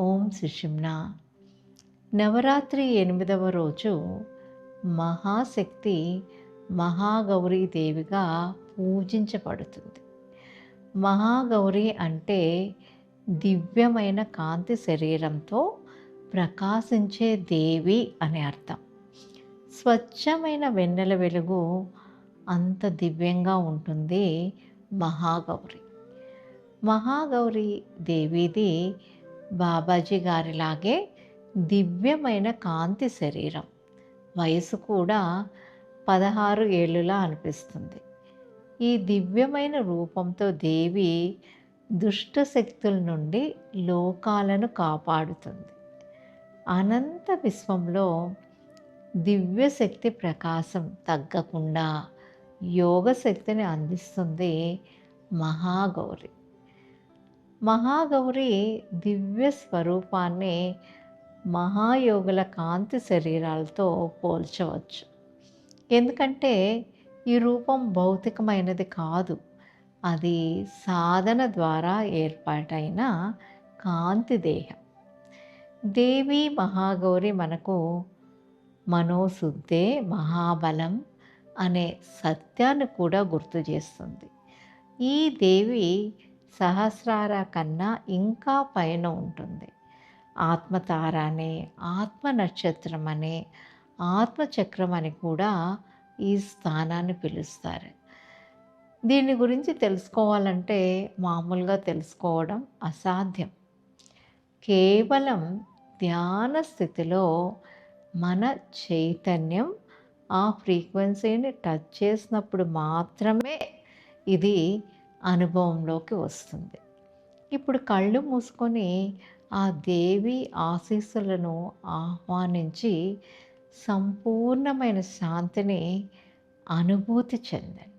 ఓం సుషిమ్న. నవరాత్రి ఎనిమిదవ రోజు మహాశక్తి మహాగౌరీ దేవిగా పూజించబడుతుంది. మహాగౌరి అంటే దివ్యమైన కాంతి శరీరంతో ప్రకాశించే దేవి అని అర్థం. స్వచ్ఛమైన వెన్నెల వెలుగు అంత దివ్యంగా ఉంటుంది మహాగౌరి. మహాగౌరి దేవిది బాబాజీ గారిలాగే దివ్యమైన కాంతి శరీరం. వయసు కూడా పదహారు ఏళ్ళులా అనిపిస్తుంది. ఈ దివ్యమైన రూపంతో దేవి దుష్ట శక్తుల నుండి లోకాలను కాపాడుతుంది. అనంత విశ్వంలో దివ్యశక్తి ప్రకాశం తగ్గకుండా యోగ శక్తిని అందిస్తుంది మహాగౌరి. మహాగౌరి దివ్య స్వరూపాన్ని మహాయోగుల కాంతి శరీరాలతో పోల్చవచ్చు. ఎందుకంటే ఈ రూపం భౌతికమైనది కాదు. అది సాధన ద్వారా ఏర్పాటైన కాంతి దేహం. దేవి మహాగౌరి మనకు మనోశుద్ధే మహాబలం అనే సత్యాన్ని కూడా గుర్తు చేస్తుంది. ఈ దేవి సహస్రార కన్నా ఇంకా పైన ఉంటుంది. ఆత్మతార అనే ఆత్మ నక్షత్రం అనే ఆత్మచక్రం అని కూడా ఈ స్థానాన్ని పిలుస్తారు. దీని గురించి తెలుసుకోవాలంటే మామూలుగా తెలుసుకోవడం అసాధ్యం. కేవలం ధ్యాన స్థితిలో మన చైతన్యం ఆ ఫ్రీక్వెన్సీని టచ్ చేసినప్పుడు మాత్రమే ఇది అనుభవంలోకి వస్తుంది. ఇప్పుడు కళ్ళు మూసుకొని ఆ దేవి ఆశీస్సులను ఆహ్వానించి సంపూర్ణమైన శాంతిని అనుభూతి చెందండి.